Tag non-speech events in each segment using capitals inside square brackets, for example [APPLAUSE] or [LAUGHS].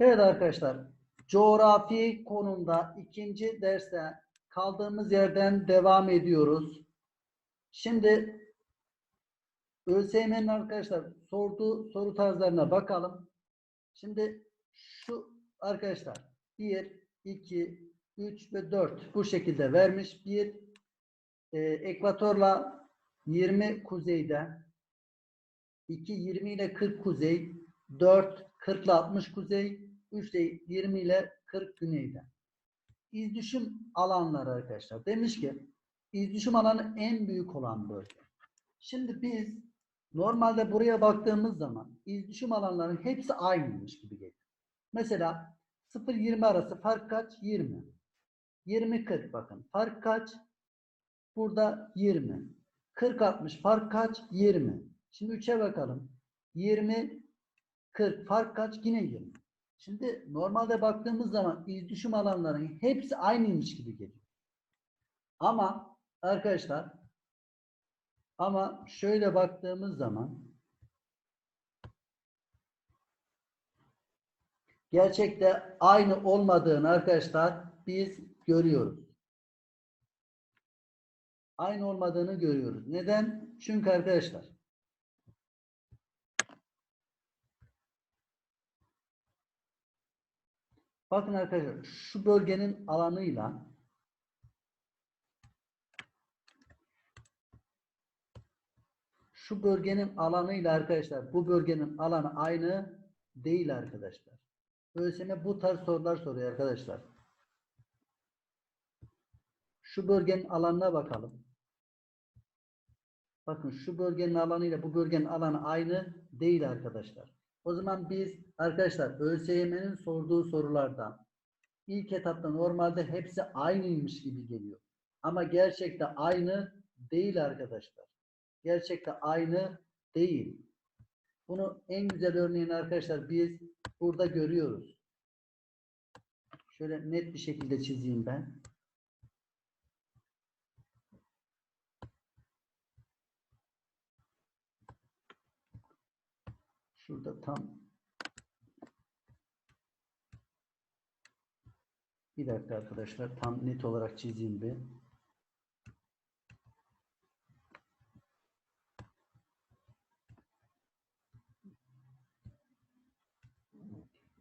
Evet arkadaşlar, coğrafi konumda ikinci derste kaldığımız yerden devam ediyoruz. Şimdi ÖSYM'nin arkadaşlar sorduğu soru tarzlarına bakalım. Şimdi şu arkadaşlar 1, 2, 3 ve 4 bu şekilde vermiş. Bir e, ekvatorla 20 kuzeyde, 2 20 ile 40 kuzey, 4 40 ile 60 kuzey, 3 de 20 ile 40 güneyde. İz düşüm alanları arkadaşlar. Demiş ki iz düşüm alanı en büyük olan bölge. Şimdi biz normalde buraya baktığımız zaman iz düşüm alanlarının hepsi aynıymış gibi geliyor. Mesela 0-20 arası fark kaç? 20. 20-40 bakın. Fark kaç? Burada 20. 40-60 fark kaç? 20. Şimdi 3'e bakalım. 20 40 fark kaç? Yine 20. Şimdi normalde baktığımız zaman iz düşüm alanlarının hepsi aynıymış gibi geliyor. Ama arkadaşlar ama şöyle baktığımız zaman gerçekte aynı olmadığını arkadaşlar biz görüyoruz. Aynı olmadığını görüyoruz. Neden? Çünkü arkadaşlar Bakın arkadaşlar şu bölgenin alanıyla şu bölgenin alanıyla arkadaşlar bu bölgenin alanı aynı değil arkadaşlar. ÖSYM bu tarz sorular soruyor arkadaşlar. Şu bölgenin alanına bakalım. Bakın şu bölgenin alanıyla bu bölgenin alanı aynı değil arkadaşlar. O zaman biz arkadaşlar ÖSYM'nin sorduğu sorulardan ilk etapta normalde hepsi aynıymış gibi geliyor. Ama gerçekte aynı değil arkadaşlar. Gerçekte aynı değil. Bunu en güzel örneğini arkadaşlar biz burada görüyoruz. Şöyle net bir şekilde çizeyim ben. Şurada tam bir dakika arkadaşlar tam net olarak çizeyim bir.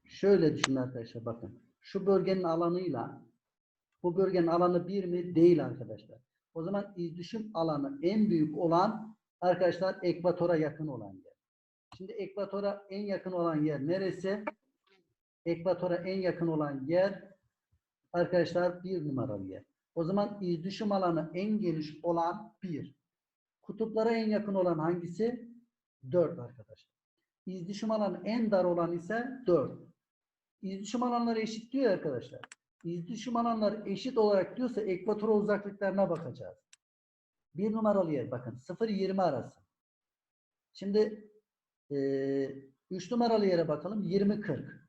Şöyle düşünün arkadaşlar bakın. Şu bölgenin alanıyla bu bölgenin alanı bir mi? Değil arkadaşlar. O zaman iz düşüm alanı en büyük olan arkadaşlar ekvatora yakın olan yer. Şimdi ekvatora en yakın olan yer neresi? Ekvatora en yakın olan yer arkadaşlar bir numaralı yer. O zaman iz düşüm alanı en geniş olan bir. Kutuplara en yakın olan hangisi? 4 arkadaşlar. İz düşüm alanı en dar olan ise 4. İz düşüm alanları eşit diyor arkadaşlar. İz düşüm alanları eşit olarak diyorsa ekvatora uzaklıklarına bakacağız. Bir numaralı yer bakın 0-20 arası. Şimdi 3 numaralı yere bakalım 20-40.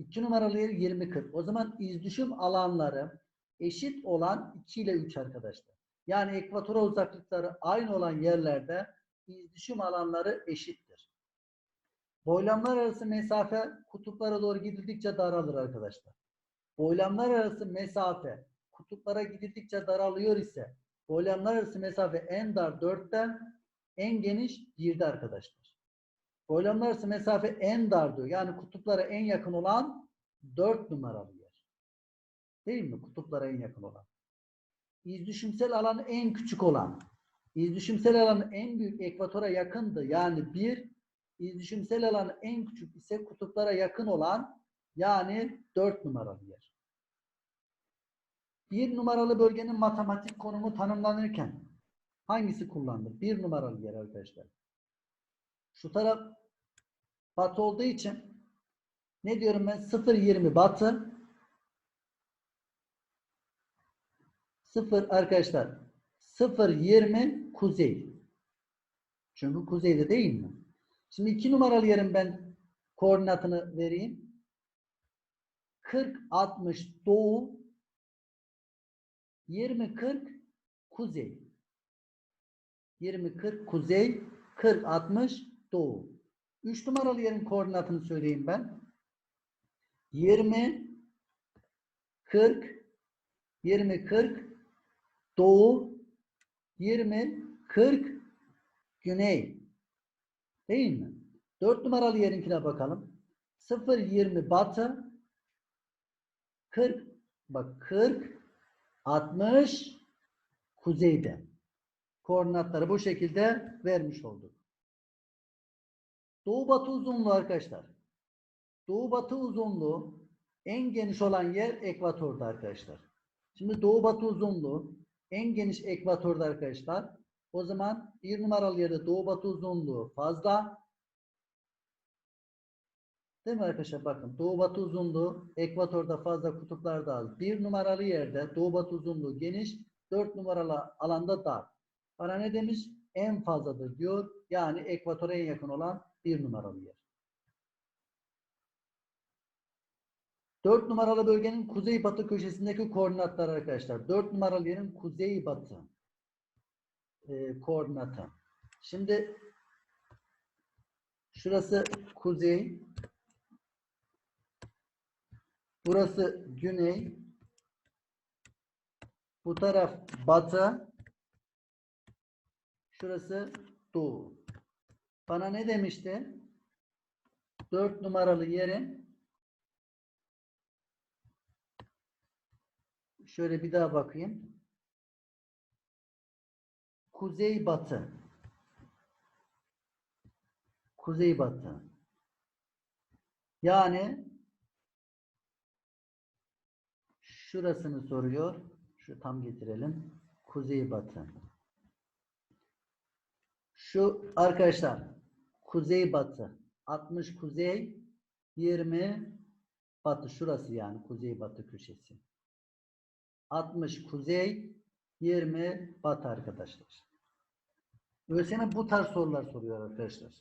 2 numaralı yer 20-40. O zaman iz düşüm alanları eşit olan 2 ile 3 arkadaşlar. Yani ekvatora uzaklıkları aynı olan yerlerde iz düşüm alanları eşittir. Boylamlar arası mesafe kutuplara doğru gidildikçe daralır arkadaşlar. Boylamlar arası mesafe kutuplara gidildikçe daralıyor ise boylamlar arası mesafe en dar 4'te en geniş 1'de arkadaşlar. Boylamlar arası mesafe en dar diyor. Yani kutuplara en yakın olan 4 numaralı yer. Değil mi? Kutuplara en yakın olan. İz düşümsel alanı en küçük olan. İz düşümsel alanı en büyük ekvatora yakındı. Yani 1 iz düşümsel alanı en küçük ise kutuplara yakın olan yani 4 numaralı yer. Bir numaralı bölgenin matematik konumu tanımlanırken hangisi kullanılır? Bir numaralı yer arkadaşlar. Şu taraf batı olduğu için ne diyorum ben? 0-20 batı 0 arkadaşlar 0-20 kuzey. Çünkü kuzeyde değil mi? Şimdi iki numaralı yerin ben koordinatını vereyim. 40-60 doğu 20-40 kuzey. 20-40 kuzey 40-60 doğu. 3 numaralı yerin koordinatını söyleyeyim ben. 20 40 20 40 doğu 20 40 güney. Değil mi? 4 numaralı yerinkine bakalım. 0 20 batı 40 bak 40 60 kuzeyde. Koordinatları bu şekilde vermiş olduk. Doğu batı uzunluğu arkadaşlar. Doğu batı uzunluğu en geniş olan yer ekvatorda arkadaşlar. Şimdi doğu batı uzunluğu en geniş ekvatorda arkadaşlar. O zaman bir numaralı yerde doğu batı uzunluğu fazla. Değil mi arkadaşlar? Bakın doğu batı uzunluğu ekvatorda fazla kutuplarda az. Bir numaralı yerde doğu batı uzunluğu geniş. Dört numaralı alanda dar. Bana ne demiş? En fazladır diyor. Yani ekvatora en yakın olan bir numaralı yer. Dört numaralı bölgenin kuzey-batı köşesindeki koordinatlar arkadaşlar. Dört numaralı yerin kuzey-batı e, koordinatı. Şimdi şurası kuzey, burası güney, bu taraf batı, şurası doğu. Bana ne demişti? Dört numaralı yerin şöyle bir daha bakayım. Kuzey batı. Kuzey batı. Yani şurasını soruyor. Şu tam getirelim. Kuzey batı. Şu arkadaşlar kuzey batı 60 kuzey 20 batı şurası yani kuzey batı köşesi. 60 kuzey 20 batı arkadaşlar. ÖSYM bu tarz sorular soruyor arkadaşlar.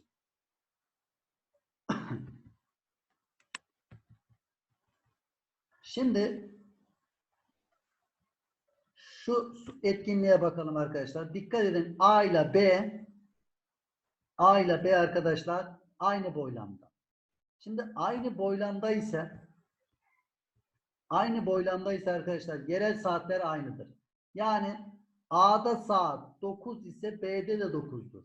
Şimdi şu etkinliğe bakalım arkadaşlar. Dikkat edin A ile B A ile B arkadaşlar aynı boylamda. Şimdi aynı boylamda ise aynı boylamda ise arkadaşlar yerel saatler aynıdır. Yani A'da saat 9 ise B'de de 9'dur.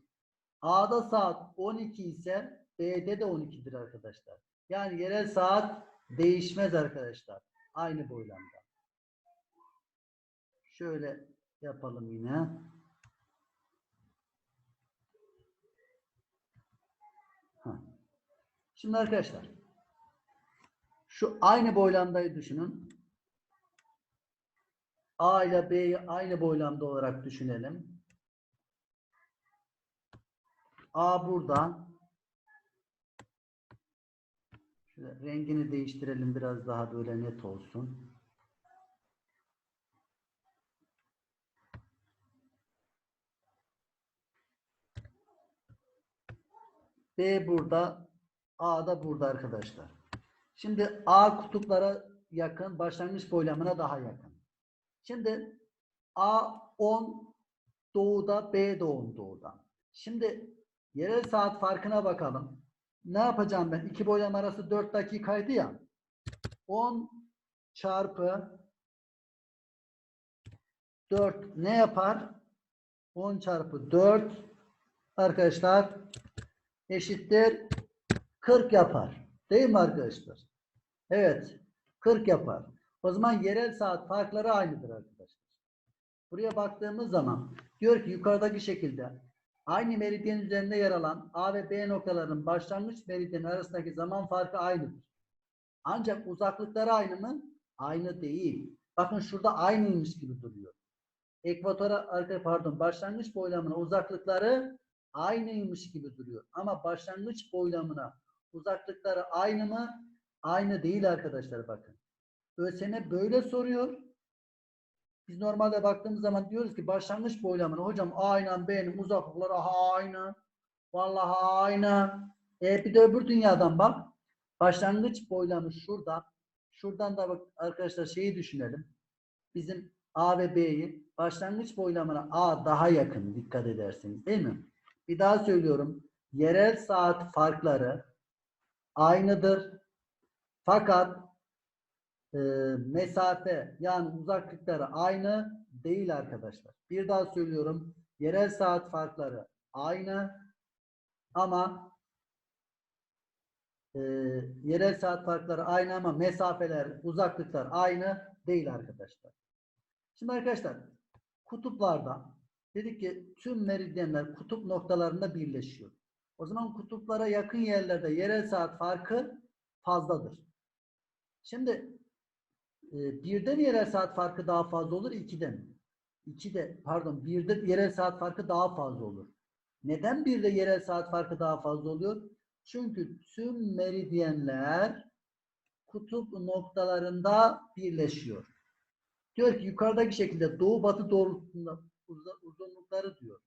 A'da saat 12 ise B'de de 12'dir arkadaşlar. Yani yerel saat değişmez arkadaşlar. Aynı boylamda. Şöyle yapalım yine. Şimdi arkadaşlar şu aynı boylamdayı düşünün. A ile B'yi aynı boylamda olarak düşünelim. A burada. Şöyle rengini değiştirelim biraz daha böyle net olsun. B burada, A da burada arkadaşlar. Şimdi A kutuplara yakın, başlangıç boylamına daha yakın. Şimdi A 10 doğuda, B de 10 doğuda. Şimdi yerel saat farkına bakalım. Ne yapacağım ben? İki boylam arası 4 dakikaydı ya. 10 çarpı 4 ne yapar? 10 çarpı 4 arkadaşlar eşittir 40 yapar. Değil mi arkadaşlar? Evet. 40 yapar. O zaman yerel saat farkları aynıdır arkadaşlar. Buraya baktığımız zaman diyor ki yukarıdaki şekilde aynı meridyen üzerinde yer alan A ve B noktalarının başlangıç meridyeni arasındaki zaman farkı aynıdır. Ancak uzaklıkları aynı mı? Aynı değil. Bakın şurada aynıymış gibi duruyor. Ekvatora arka pardon başlangıç boylamına uzaklıkları aynıymış gibi duruyor. Ama başlangıç boylamına uzaklıkları aynı mı? Aynı değil arkadaşlar bakın. ÖSYM böyle soruyor. Biz normalde baktığımız zaman diyoruz ki başlangıç boylamına hocam aynen benim uzaklıkları aynı. Vallahi aynı. E bir de öbür dünyadan bak. Başlangıç boylamı şurada. Şuradan da bak arkadaşlar şeyi düşünelim. Bizim A ve B'yi başlangıç boylamına A daha yakın dikkat ederseniz değil mi? Bir daha söylüyorum. Yerel saat farkları aynıdır. Fakat e, mesafe yani uzaklıkları aynı değil arkadaşlar. Bir daha söylüyorum. Yerel saat farkları aynı ama e, yerel saat farkları aynı ama mesafeler, uzaklıklar aynı değil arkadaşlar. Şimdi arkadaşlar kutuplarda dedik ki tüm meridyenler kutup noktalarında birleşiyor. O zaman kutuplara yakın yerlerde yerel saat farkı fazladır. Şimdi e, birde mi yerel saat farkı daha fazla olur, ikide mi? İkide, pardon, birde yerel saat farkı daha fazla olur. Neden birde yerel saat farkı daha fazla oluyor? Çünkü tüm meridyenler kutup noktalarında birleşiyor. Diyor ki yukarıdaki şekilde doğu batı doğrultusunda uzunlukları diyor.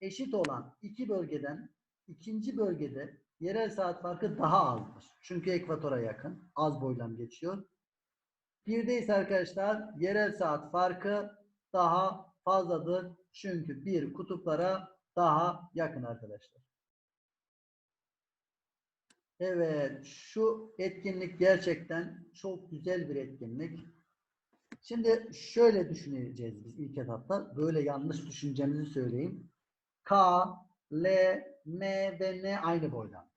Eşit olan iki bölgeden ikinci bölgede yerel saat farkı daha azdır. Çünkü ekvatora yakın. Az boylam geçiyor. Birde ise arkadaşlar yerel saat farkı daha fazladır. Çünkü bir kutuplara daha yakın arkadaşlar. Evet, şu etkinlik gerçekten çok güzel bir etkinlik. Şimdi şöyle düşüneceğiz biz ilk etapta. Böyle yanlış düşüncemizi söyleyeyim. K, L, M ve N aynı boydan.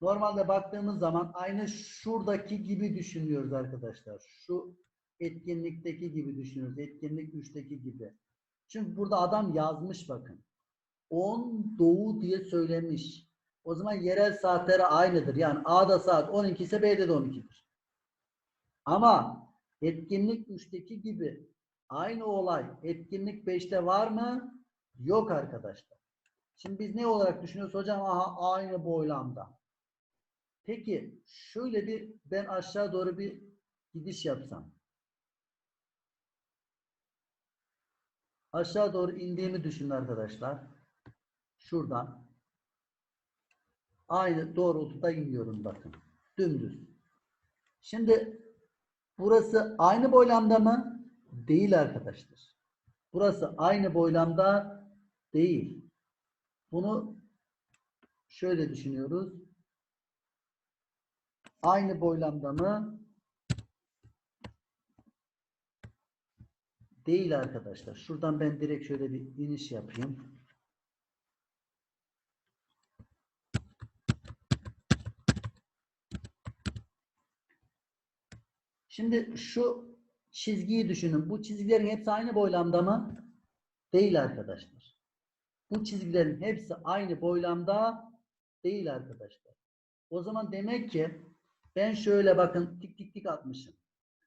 Normalde baktığımız zaman aynı şuradaki gibi düşünüyoruz arkadaşlar. Şu etkinlikteki gibi düşünüyoruz. Etkinlik 3'teki gibi. Çünkü burada adam yazmış bakın. 10 doğu diye söylemiş. O zaman yerel saatleri aynıdır. Yani A'da saat 12 ise B'de de 12'dir. Ama etkinlik 3'teki gibi aynı olay etkinlik 5'te var mı? Yok arkadaşlar. Şimdi biz ne olarak düşünüyoruz? Hocam aha aynı boylamda. Peki şöyle bir ben aşağı doğru bir gidiş yapsam. Aşağı doğru indiğimi düşünün arkadaşlar. Şuradan. Aynı doğrultuda iniyorum bakın. Dümdüz. Şimdi burası aynı boylamda mı? Değil arkadaşlar. Burası aynı boylamda değil. Bunu şöyle düşünüyoruz. Aynı boylamda mı? Değil arkadaşlar. Şuradan ben direkt şöyle bir iniş yapayım. Şimdi şu çizgiyi düşünün. Bu çizgilerin hepsi aynı boylamda mı? Değil arkadaşlar. Bu çizgilerin hepsi aynı boylamda değil arkadaşlar. O zaman demek ki ben şöyle bakın tik tik tik atmışım.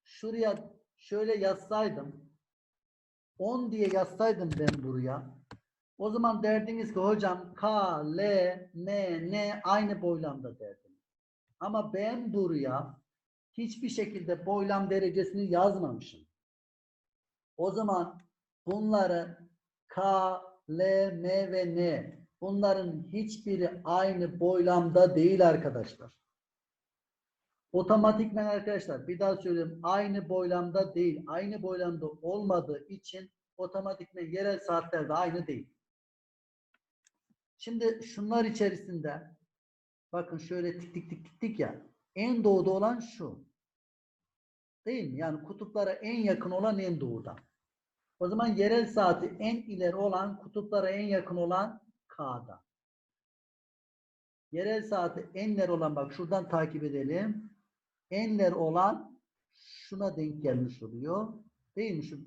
Şuraya şöyle yazsaydım 10 diye yazsaydım ben buraya. O zaman derdiniz ki hocam K, L, M, N aynı boylamda derdim. Ama ben buraya hiçbir şekilde boylam derecesini yazmamışım. O zaman bunları K, L, M ve N bunların hiçbiri aynı boylamda değil arkadaşlar. Otomatikmen arkadaşlar bir daha söyleyeyim aynı boylamda değil. Aynı boylamda olmadığı için otomatikmen yerel saatler de aynı değil. Şimdi şunlar içerisinde bakın şöyle tik tik tik tik tik ya en doğuda olan şu. Değil mi? Yani kutuplara en yakın olan en doğuda. O zaman yerel saati en ileri olan kutuplara en yakın olan K'da. Yerel saati en ileri olan bak şuradan takip edelim. Enler olan şuna denk gelmiş oluyor. Değil mi şu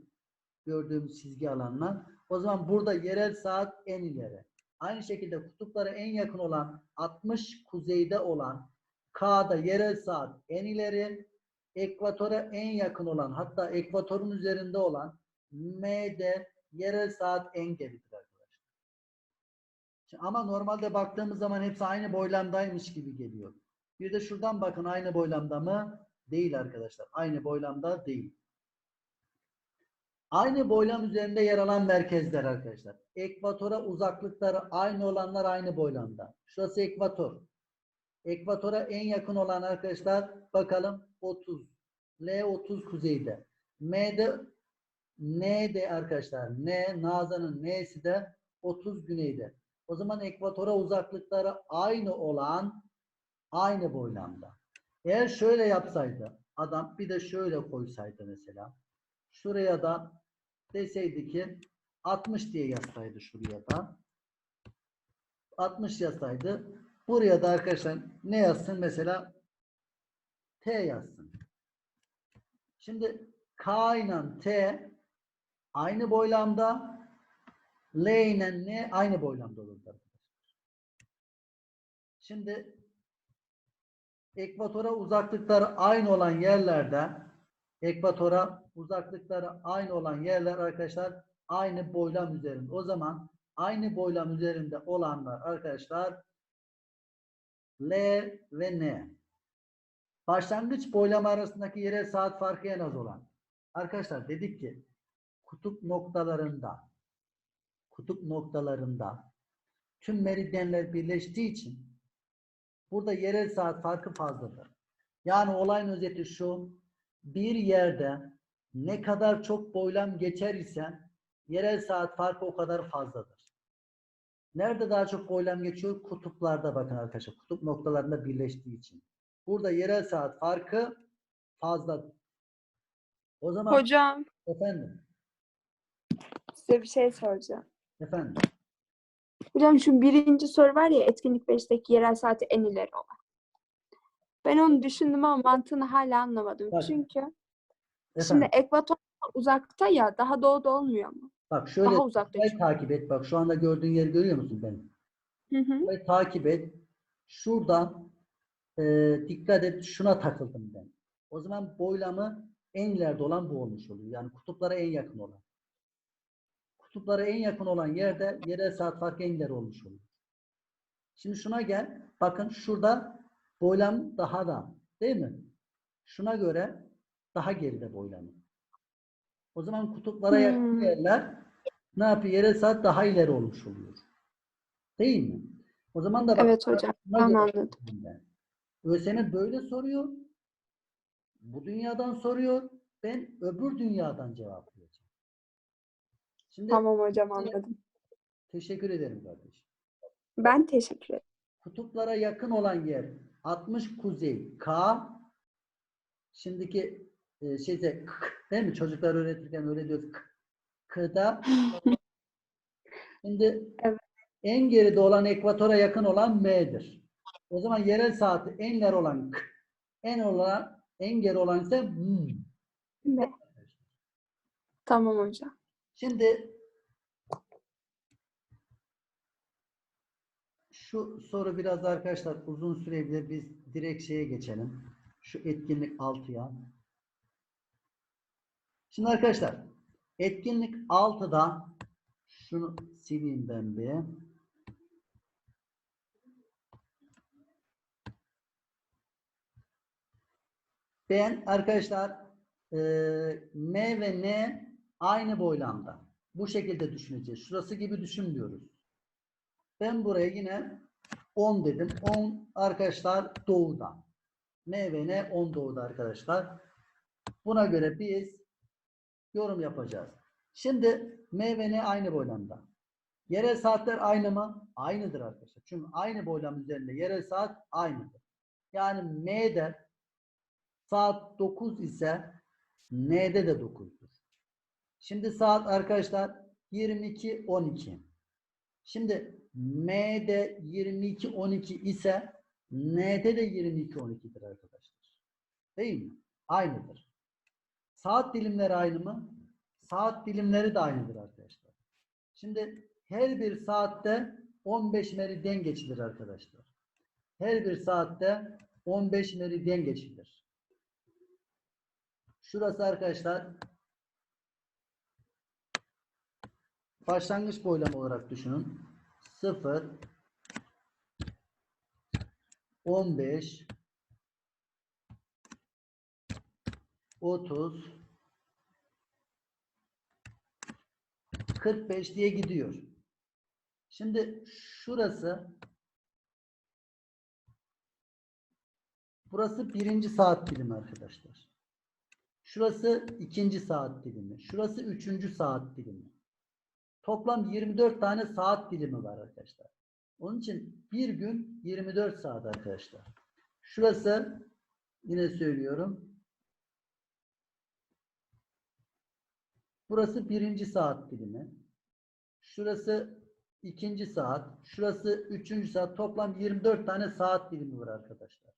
gördüğümüz çizgi alanlar? O zaman burada yerel saat en ileri. Aynı şekilde kutuplara en yakın olan 60 kuzeyde olan K'da yerel saat en ileri. Ekvatora en yakın olan hatta ekvatorun üzerinde olan M'de yerel saat en geridir arkadaşlar. Şimdi Ama normalde baktığımız zaman hepsi aynı boylamdaymış gibi geliyor. Bir de şuradan bakın aynı boylamda mı? Değil arkadaşlar. Aynı boylamda değil. Aynı boylam üzerinde yer alan merkezler arkadaşlar. Ekvatora uzaklıkları aynı olanlar aynı boylamda. Şurası ekvator. Ekvatora en yakın olan arkadaşlar bakalım 30. L 30 kuzeyde. M'de N'de arkadaşlar. N Nazan'ın N'si de 30 güneyde. O zaman ekvatora uzaklıkları aynı olan aynı boylamda. Eğer şöyle yapsaydı adam bir de şöyle koysaydı mesela. Şuraya da deseydi ki 60 diye yazsaydı şuraya da. 60 yazsaydı. Buraya da arkadaşlar ne yazsın mesela? T yazsın. Şimdi K ile T aynı boylamda L ile N aynı boylamda olur arkadaşlar. Şimdi ekvatora uzaklıkları aynı olan yerlerde ekvatora uzaklıkları aynı olan yerler arkadaşlar aynı boylam üzerinde. O zaman aynı boylam üzerinde olanlar arkadaşlar L ve N. Başlangıç boylam arasındaki yerel saat farkı en az olan. Arkadaşlar dedik ki kutup noktalarında kutup noktalarında tüm meridyenler birleştiği için burada yerel saat farkı fazladır. Yani olayın özeti şu bir yerde ne kadar çok boylam geçer ise yerel saat farkı o kadar fazladır. Nerede daha çok boylam geçiyor? Kutuplarda bakın arkadaşlar. Kutup noktalarında birleştiği için. Burada yerel saat farkı fazladır. O zaman Hocam efendim, size bir şey soracağım. efendim. Hocam şu birinci soru var ya etkinlik 5'teki yerel saati en ileri olan. Ben onu düşündüm ama mantığını hala anlamadım. Bak, Çünkü Efendim. şimdi ekvator uzakta ya daha doğuda olmuyor mu? Bak şöyle Daha uzakta çünkü. takip et. Bak şu anda gördüğün yeri görüyor musun benim? Hı hı. Burayı takip et. Şuradan e, dikkat et. Şuna takıldım ben. O zaman boylamı en ileride olan bu olmuş oluyor. Yani kutuplara en yakın olan. Kutuplara en yakın olan yerde yerel saat farkı en ileri olmuş oluyor. Şimdi şuna gel. Bakın şurada boylam daha da değil mi? Şuna göre daha geride boylamı. O zaman kutuplara yakın Hmm. yerler ne yapıyor? Yerel saat daha ileri olmuş oluyor. Değil mi? O zaman da bak, Evet hocam. anladım. ÖSYM böyle soruyor. Bu dünyadan soruyor. Ben öbür dünyadan cevaplayacağım. Şimdi Tamam hocam anladım. teşekkür ederim kardeşim. Ben teşekkür ederim. Kutuplara yakın olan yer 60 kuzey K. Şimdiki e, şeyse K, değil mi? Çocuklar öğretirken öyle diyoruz. K. K'da [LAUGHS] şimdi Evet. en geride olan ekvatora yakın olan M'dir. O zaman yerel saati en ileri olan K. En olan en geri olan ise M. Tamam hocam. Şimdi şu soru biraz arkadaşlar uzun sürebilir. Biz direkt şeye geçelim. Şu etkinlik 6'ya. Şimdi arkadaşlar etkinlik 6'da şunu sileyim ben bir. Ben arkadaşlar eee, M ve N aynı boylamda. Bu şekilde düşüneceğiz. Şurası gibi düşünmüyoruz. Ben buraya yine 10 dedim. 10 arkadaşlar doğuda. M ve N 10 doğuda arkadaşlar. Buna göre biz yorum yapacağız. Şimdi M ve N aynı boylamda. Yerel saatler aynı mı? Aynıdır arkadaşlar. Çünkü aynı boylam üzerinde yerel saat aynıdır. Yani M'de saat 9 ise N'de de 9'dur. Şimdi saat arkadaşlar 22 12. Şimdi M'de 22 12 ise N'de de 22 12'dir arkadaşlar. Değil mi? Aynıdır. Saat dilimleri aynı mı? Saat dilimleri de aynıdır arkadaşlar. Şimdi her bir saatte 15 meridyen geçilir arkadaşlar. Her bir saatte 15 meridyen geçilir. Şurası arkadaşlar başlangıç boylamı olarak düşünün. 0 15 30 45 diye gidiyor. Şimdi şurası burası birinci saat dilimi arkadaşlar. Şurası ikinci saat dilimi. Şurası üçüncü saat dilimi. Toplam 24 tane saat dilimi var arkadaşlar. Onun için bir gün 24 saat arkadaşlar. Şurası Yine söylüyorum. Burası birinci saat dilimi. Şurası ikinci saat. Şurası üçüncü saat. Toplam 24 tane saat dilimi var arkadaşlar.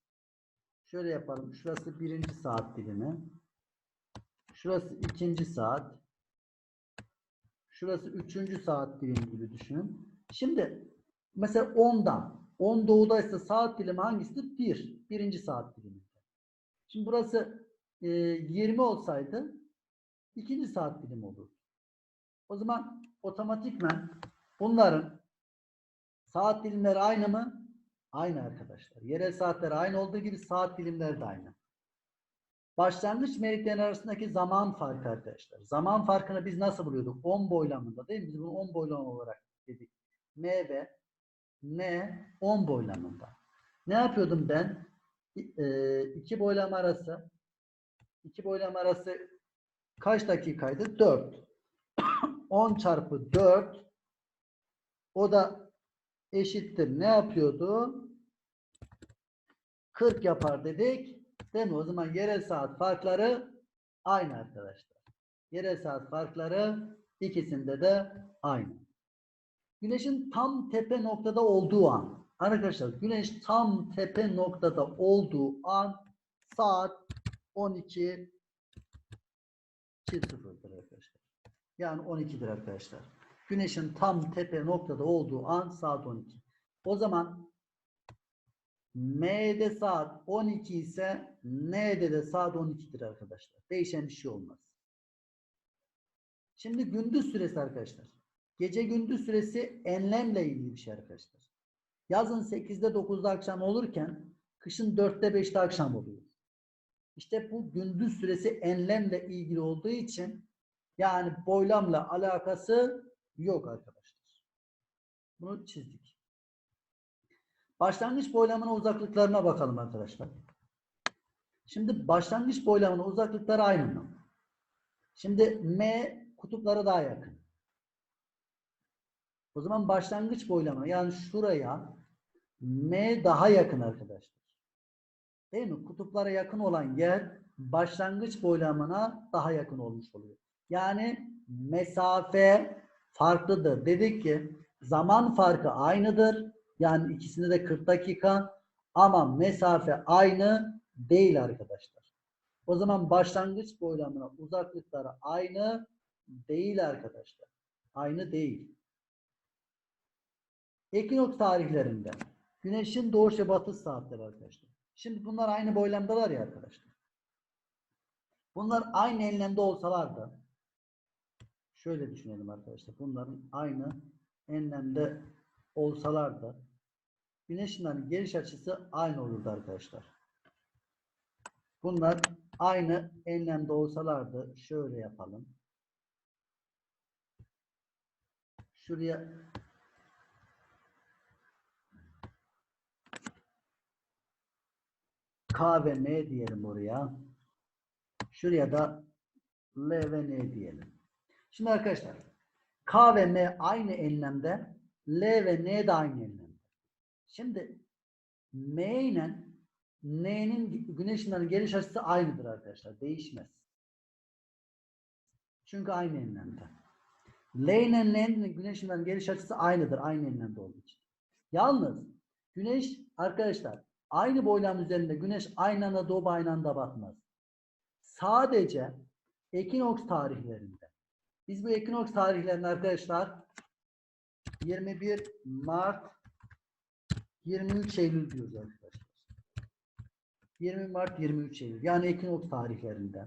Şöyle yapalım. Şurası birinci saat dilimi. Şurası ikinci saat. Şurası üçüncü saat dilimi gibi düşünün. Şimdi mesela 10'da 10 doğudaysa saat dilimi hangisidir? 1. Birinci saat dilimi. Şimdi burası e, 20 olsaydı ikinci saat dilimi olur. O zaman otomatikmen bunların saat dilimleri aynı mı? Aynı arkadaşlar. Yerel saatler aynı olduğu gibi saat dilimleri de aynı. Başlangıç meridyen arasındaki zaman farkı arkadaşlar. Zaman farkını biz nasıl buluyorduk? 10 boylamında değil mi? Biz bunu 10 boylam olarak dedik. M ve N 10 boylamında. Ne yapıyordum ben? E, iki boylam arası iki boylam arası kaç dakikaydı? 4. 10 [COUGHS] çarpı 4 o da eşittir. Ne yapıyordu? 40 yapar dedik. Değil mi? O zaman yerel saat farkları aynı arkadaşlar. Yerel saat farkları ikisinde de aynı. Güneşin tam tepe noktada olduğu an. Arkadaşlar güneş tam tepe noktada olduğu an saat 12 0'dır arkadaşlar. Yani 12'dir arkadaşlar. Güneşin tam tepe noktada olduğu an saat 12. O zaman M'de saat 12 ise N'de de saat 12'dir arkadaşlar. Değişen bir şey olmaz. Şimdi gündüz süresi arkadaşlar. Gece gündüz süresi enlemle ilgili bir şey arkadaşlar. Yazın 8'de 9'da akşam olurken kışın 4'te 5'te akşam oluyor. İşte bu gündüz süresi enlemle ilgili olduğu için yani boylamla alakası yok arkadaşlar. Bunu çizdik. Başlangıç boylamına uzaklıklarına bakalım arkadaşlar. Şimdi başlangıç boylamına uzaklıkları aynı mı? Şimdi M kutuplara daha yakın. O zaman başlangıç boylamına yani şuraya M daha yakın arkadaşlar. Değil mi? Kutuplara yakın olan yer başlangıç boylamına daha yakın olmuş oluyor. Yani mesafe farklıdır. Dedik ki zaman farkı aynıdır. Yani ikisinde de 40 dakika ama mesafe aynı değil arkadaşlar. O zaman başlangıç boylamına uzaklıkları aynı değil arkadaşlar. Aynı değil. Ekinoks tarihlerinde güneşin doğuş ve batış saatleri arkadaşlar. Şimdi bunlar aynı boylamdalar ya arkadaşlar. Bunlar aynı enlemde olsalardı şöyle düşünelim arkadaşlar. Bunların aynı enlemde olsalardı güneşin hani geliş açısı aynı olurdu arkadaşlar. Bunlar aynı enlemde olsalardı şöyle yapalım. Şuraya K ve N diyelim oraya. Şuraya da L ve N diyelim. Şimdi arkadaşlar K ve M aynı enlemde L ve N de aynı enlemde. Şimdi M ile N'nin güneş ışınlarının geliş açısı aynıdır arkadaşlar. Değişmez. Çünkü aynı enlemde. L ile N'nin güneş geliş açısı aynıdır. Aynı enlemde olduğu için. Yalnız güneş arkadaşlar aynı boylam üzerinde güneş aynı anda doğup aynı anda batmaz. Sadece ekinoks tarihlerinde. Biz bu ekinoks tarihlerini arkadaşlar 21 Mart 23 Eylül diyoruz arkadaşlar. 20 Mart 23 Eylül yani ekinoks tarihlerinde.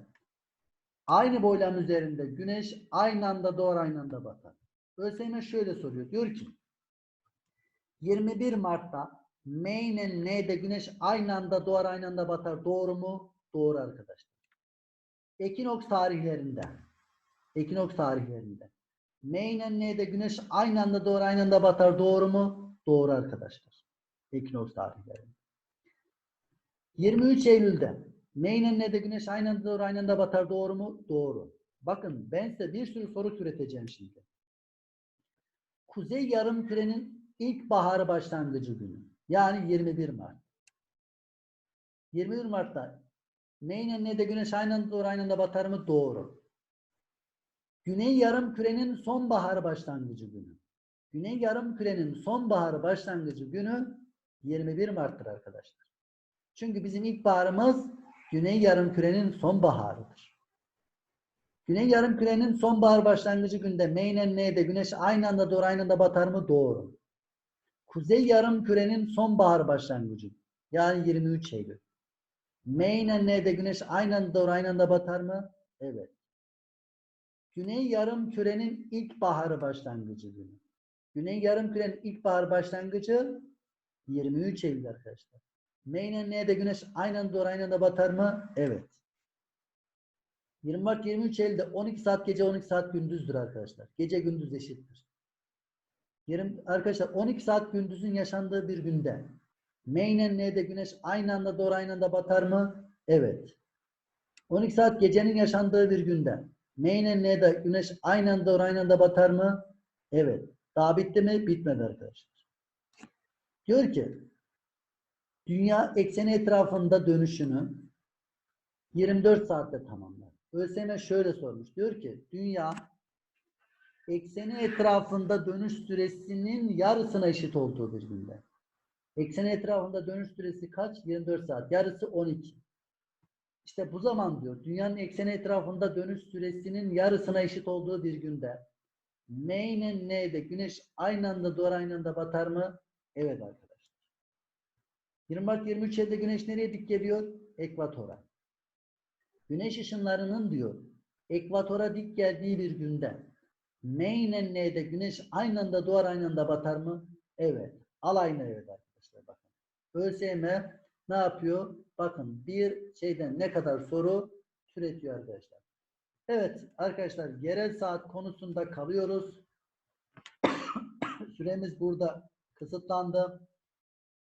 Aynı boylam üzerinde güneş aynı anda doğar aynı anda batar. ÖSYM şöyle soruyor. Diyor ki 21 Mart'ta M ile N'de güneş aynı anda doğar aynı anda batar. Doğru mu? Doğru arkadaşlar. Ekinoks tarihlerinde ekinoks tarihlerinde M ile N'de güneş aynı anda doğar aynı anda batar. Doğru mu? Doğru arkadaşlar. Ekinoks tarihlerinde. 23 Eylül'de M ile N'de güneş aynı anda doğar aynı anda batar. Doğru mu? Doğru. Bakın ben size bir sürü soru türeteceğim şimdi. Kuzey yarımkürenin ilk baharı başlangıcı günü. Yani 21 Mart. 21 Mart'ta Neyle ne de güneş aynı anda doğru aynı anda batar mı? Doğru. Güney yarım kürenin sonbahar başlangıcı günü. Güney yarım kürenin sonbahar başlangıcı günü 21 Mart'tır arkadaşlar. Çünkü bizim ilkbaharımız Güney yarım kürenin sonbaharıdır. Güney yarım kürenin sonbahar başlangıcı günde Meynen N'de güneş aynı anda doğru aynı anda batar mı? Doğru. Kuzey yarım kürenin sonbahar başlangıcı. Yani 23 Eylül. Meynen N'de güneş aynı anda doğru aynı anda batar mı? Evet. Güney yarım kürenin ilkbaharı başlangıcı günü. Güney yarım kürenin ilkbahar başlangıcı 23 Eylül arkadaşlar. Meynen N'de güneş aynı anda doğru aynı anda batar mı? Evet. 20 Mart 23 Eylül'de 12 saat gece 12 saat gündüzdür arkadaşlar. Gece gündüz eşittir. 20, arkadaşlar 12 saat gündüzün yaşandığı bir günde Meynen N'de güneş aynı anda doğru aynı anda batar mı? Evet. 12 saat gecenin yaşandığı bir günde Meynen N'de güneş aynı anda doğru aynı anda batar mı? Evet. Daha bitti mi? Bitmedi arkadaşlar. Diyor ki dünya ekseni etrafında dönüşünü 24 saatte tamamlar. ÖSYM şöyle sormuş. Diyor ki dünya ekseni etrafında dönüş süresinin yarısına eşit olduğu bir günde. Ekseni etrafında dönüş süresi kaç? 24 saat. Yarısı 12. İşte bu zaman diyor dünyanın ekseni etrafında dönüş süresinin yarısına eşit olduğu bir günde M'nin N'de güneş aynı anda doğru aynı anda batar mı? Evet arkadaşlar. 20 Mart 23 Eylül'de güneş nereye dik geliyor? Ekvatora. Güneş ışınlarının diyor ekvatora dik geldiği bir günde M'nin N'de güneş aynı anda doğar aynı anda batar mı? Evet. Alayına evet arkadaşlar bakın. ÖSYM ne yapıyor? Bakın bir şeyden ne kadar soru türetiyor arkadaşlar. Evet arkadaşlar yerel saat konusunda kalıyoruz. [COUGHS] Süremiz burada kısıtlandı.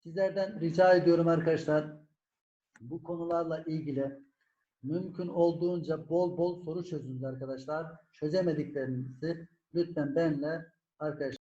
Sizlerden rica ediyorum arkadaşlar bu konularla ilgili mümkün olduğunca bol bol soru çözünüz arkadaşlar. Çözemediklerinizi lütfen benle arkadaşlar